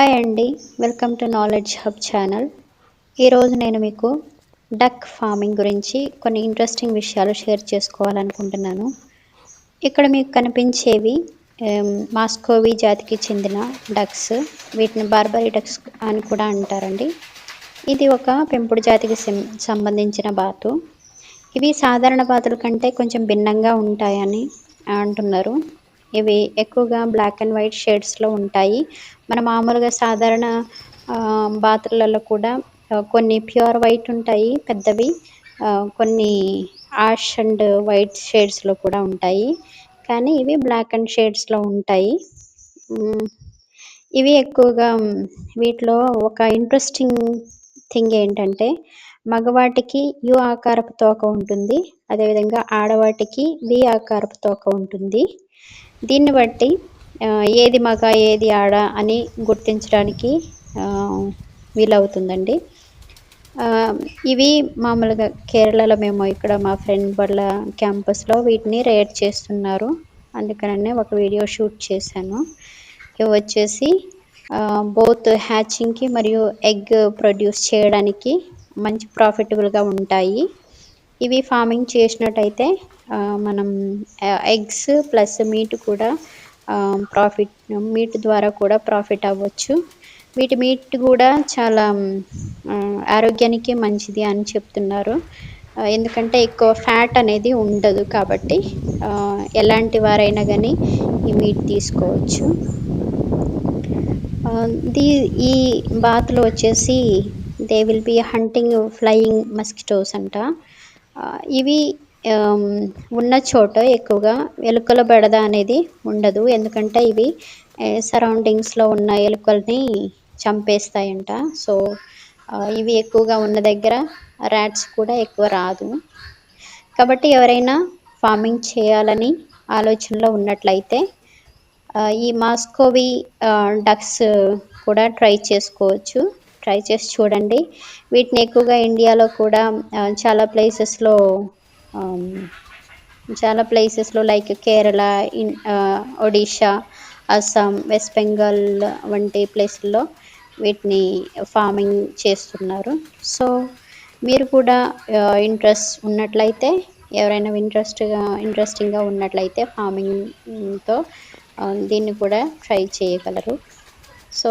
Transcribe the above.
Hi అండి welcome to knowledge hub channel. ఈరోజు నేను మీకు డక్ ఫార్మింగ్ గురించి కొన్ని ఇంట్రెస్టింగ్ విషయాలు షేర్ చేసుకోవాలనుకుంటున్నాను. ఇక్కడ మీకు కనిపించేవి మాస్కోవి జాతికి చెందిన డక్స్. వీటిని బార్బరీ డక్స్ అని కూడా అంటారండి. ఇది ఒక పెంపుడు జాతికి సంబంధించిన బాతు. ఇవి సాధారణ బాతుల కంటే కొంచెం భిన్నంగా ఉంటాయని అంటున్నారు. ఇవి ఎక్కువగా బ్లాక్ అండ్ వైట్ షేడ్స్లో ఉంటాయి. మన మామూలుగా సాధారణ బాతులలో కూడా కొన్ని ప్యూర్ వైట్ ఉంటాయి పెద్దవి కొన్ని ఆష్ అండ్ వైట్ షేడ్స్లో కూడా ఉంటాయి. కానీ ఇవి బ్లాక్ అండ్ షేడ్స్లో ఉంటాయి. ఇవి ఎక్కువగా వీటిలో ఒక ఇంట్రెస్టింగ్ థింగ్ ఏంటంటే మగవాటికి యు ఆకారపు తోక ఉంటుంది. అదేవిధంగా ఆడవాటికి వి ఆకారపు తోక ఉంటుంది. దీన్ని బట్టి ఏది మగ ఏది ఆడ అని గుర్తించడానికి వీలవుతుందండి. ఇవి మామూలుగా కేరళలో మేము ఇక్కడ మా ఫ్రెండ్ వాళ్ళ క్యాంపస్లో వీటిని రేట్ చేస్తున్నారు. అందుకనే ఒక వీడియో షూట్ చేశాను. ఇవి వచ్చేసి బోత్ హ్యాచింగ్కి మరియు ఎగ్ ప్రొడ్యూస్ చేయడానికి మంచి ప్రాఫిటబుల్గా ఉంటాయి. ఇవి ఫార్మింగ్ చేసినట్టయితే మనం ఎగ్స్ ప్లస్ మీట్ కూడా ప్రాఫిట్ మీట్ ద్వారా కూడా ప్రాఫిట్ అవ్వచ్చు. వీటి మీట్ కూడా చాలా ఆరోగ్యానికి మంచిది అని చెప్తున్నారు. ఎందుకంటే ఎక్కువ ఫ్యాట్ అనేది ఉండదు కాబట్టి ఎలాంటి వారైనా కానీ ఈ మీట్ తీసుకోవచ్చు. దీ ఈ బాతులు వచ్చేసి they will be hunting flying mosquitoes అంట. ఇవి ఉన్న చోట ఎక్కువగా ఎలుకల బెడద అనేది ఉండదు. ఎందుకంటే ఇవి సరౌండింగ్స్లో ఉన్న ఎలుకల్ని చంపేస్తాయంట. సో ఇవి ఎక్కువగా ఉన్న దగ్గర ర్యాట్స్ కూడా ఎక్కువ రాదు. కాబట్టి ఎవరైనా ఫార్మింగ్ చేయాలని ఆలోచనలో ఉన్నట్లయితే ఈ మాస్కోవి డక్స్ కూడా ట్రై చేసుకోవచ్చు. ట్రై చేసి చూడండి. వీటిని ఎక్కువగా ఇండియాలో కూడా చాలా ప్లేసెస్లో చాలా ప్లేసెస్లో like Kerala in Odisha Assam West Bengal వంటి ప్లేసుల్లో వీటిని ఫార్మింగ్ చేస్తున్నారు. సో మీరు కూడా ఇంట్రెస్ట్ ఉన్నట్లయితే ఎవరైనా ఇంట్రెస్ట్గా ఇంట్రెస్టింగ్గా ఉన్నట్లయితే ఫార్మింగ్తో దీన్ని కూడా ట్రై చేయగలరు. So